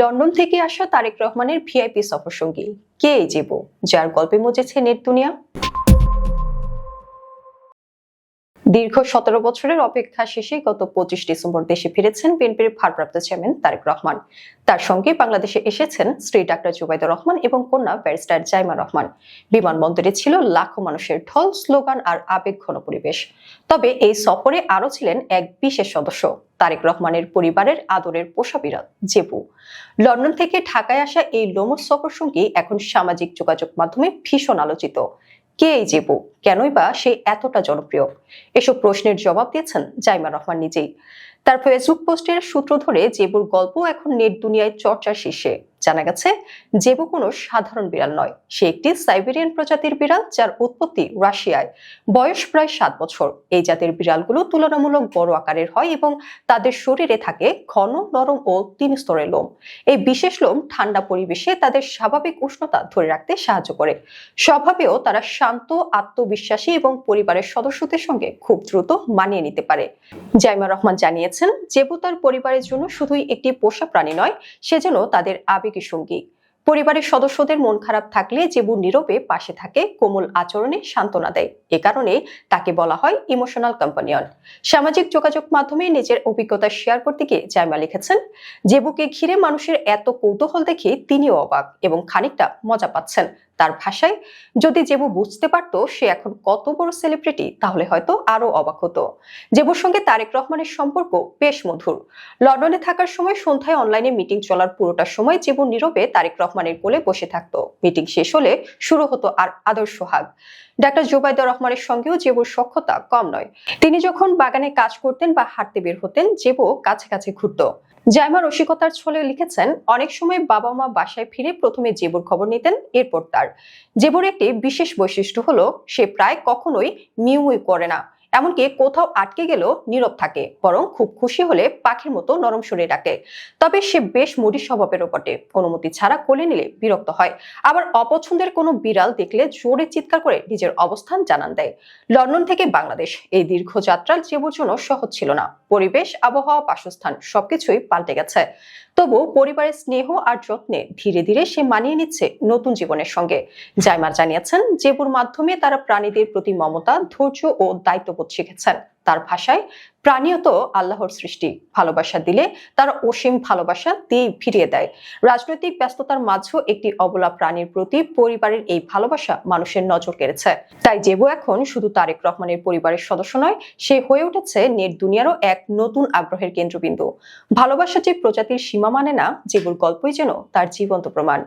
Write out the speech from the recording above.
London থেকে আসা তারেক রহমানের ভিআইপি সফরসঙ্গী কে এই যার গল্পে মজেছে নেট দুনিয়া? দীর্ঘ সতেরো বছরের অপেক্ষা শেষে গত পঁচিশ ডিসেম্বর দেশে ফিরেছেন বিএনপির ভারপ্রাপ্ত চেয়ারম্যান তারেক রহমান। তার সঙ্গে বাংলাদেশে এসেছেন স্ত্রী ডাক্তার জুবাইদুর রহমান এবং কন্যা ব্যারিস্টার জাইমা রহমান। বিমানবন্দরে ছিল লাখো মানুষের ঢল, স্লোগান আর আবেগ ঘন পরিবেশ। তবে এই সফরে আরও ছিলেন এক বিশেষ সদস্য, তারেক রহমানের পরিবারের আদরের পোষা বিড়াল, জেবু। লন্ডন থেকে ঢাকায় আসা এই লোমস সফর সঙ্গী এখন সামাজিক যোগাযোগ মাধ্যমে ভীষণ আলোচিত। কে এই জেবু? কেনই বা সে এতটা জনপ্রিয়? এসব প্রশ্নের জবাব দিয়েছেন জাইমা রহমান নিজেই। তার ফেসবুক পোস্টের সূত্র ধরে, জেবুর গল্প এখন নেট দুনিয়ায় চর্চার শীর্ষে। জানা গেছে জেবু কোনো সাধারণ বিড়াল নয়। সে একটি সাইবেরিয়ান প্রজাতির বিড়াল যার উৎপত্তি রাশিয়ায়। বয়স প্রায় সাত বছর। এই জাতের বিড়ালগুলো তুলনামূলক বড় আকারের হয় এবং তাদের শরীরে থাকে ঘন, নরম ও তিন স্তরের লোম। এই বিশেষ লোম ঠান্ডা পরিবেশে তাদের স্বাভাবিক উষ্ণতা ধরে রাখতে সাহায্য করে। স্বভাবেও তারা শান্ত, আত্মবিশ্বাসী এবং পরিবারের সদস্যদের সঙ্গে খুব দ্রুত মানিয়ে নিতে পারে। জাইমা রহমান জানিয়েছেন জেবু তার পরিবারের জন্য শুধুই একটি পোষা প্রাণী নয় সে যেন তাদের আবেগী সঙ্গী? পরিবারের সদস্যদের মন খারাপ থাকলে জেবু নীরবে পাশে থাকে, কোমল আচরণে সান্ত্বনা দেয়। এ কারণে তাকে বলা হয় ইমোশনাল কম্পানিয়ন। সামাজিক যোগাযোগ মাধ্যমে নিজের অভিজ্ঞতা শেয়ার করতে গিয়ে জাইমা লিখেছেন জেবুকে ঘিরে মানুষের এত কৌতূহল দেখে তিনিও অবাক এবং খানিকটা মজা পাচ্ছেন। তার ভাষায়। যদি জেবু বুঝতে পারতো সে এখন কত বড় সেলিব্রিটি তাহলে হয়তো আরও অবাক হতো। জেবুর সঙ্গে তারেক রহমানের সম্পর্ক বেশ মধুর। লন্ডনে থাকার সময় সন্ধ্যায় অনলাইনে মিটিং চলার পুরোটা সময় জেবু নীরবে তারেক রহমানের কোলে বসে থাকতো। মিটিং শেষ হলে শুরু হতো আর আদর্শ হাগ ডাক্তার জুবাইদুর রহমানের সঙ্গেও জেবুর সক্ষতা কম নয়। তিনি যখন বাগানে কাজ করতেন বা হাঁটতে বের হতেন, জেবু কাছে কাছে ঘুরতো। জাইমা রসিকতার ছলে লিখেছেন, অনেক সময় বাবা মা বাসায় ফিরে প্রথমে জেবুর খবর নিতেন, এরপর তার। জেবুর একটি বিশেষ বৈশিষ্ট্য হলো, সে প্রায় কখনোই মিউই করে না। এমনকি কোথাও আটকে গেলেও নীরব থাকে, বরং খুব খুশি হলে পাখির মতো নরম সরে ডাকে। তবে সে বেশ মুডি স্বভাবেরও বটে অনুমতি ছাড়া কোলে নিলে বিরক্ত হয়। আবার অপছন্দের কোনো বিড়াল দেখলে জোরে চিৎকার করে নিজের অবস্থান জানান দেয়। লন্ডন থেকে বাংলাদেশ। এই দীর্ঘ যাত্রা জেবুর জন্য সহজ ছিল না। পরিবেশ, আবহাওয়া, বাসস্থান সবকিছুই পাল্টে গেছে। তবু পরিবারের স্নেহ আর যত্নে ধীরে ধীরে সে মানিয়ে নিচ্ছে নতুন জীবনের সঙ্গে। জাইমার জানিয়েছেন, জেবুর মাধ্যমে তারা প্রাণীদের প্রতি মমতা, ধৈর্য ও দায়িত্ববোধ শিখেছেন। তার ভাষায় প্রাণীও তো আল্লাহর সৃষ্টি ভালোবাসা দিলে তারা অসীম ভালোবাসা দিয়ে ফিরিয়ে দেয়। রাজনৈতিক ব্যস্ততার মাঝেও একটি অবলা প্রাণীর প্রতি পরিবারের এই ভালোবাসা মানুষের নজর কেড়েছে। তাই জেবু এখন শুধু তারেক রহমানের পরিবারের সদস্য নয়, সে হয়ে উঠেছে নেট দুনিয়ারও এক নতুন আগ্রহের কেন্দ্রবিন্দু। ভালোবাসা যে প্রজাতির সীমা মানে না, জেবুর গল্পই যেন তার জীবন্ত প্রমাণ।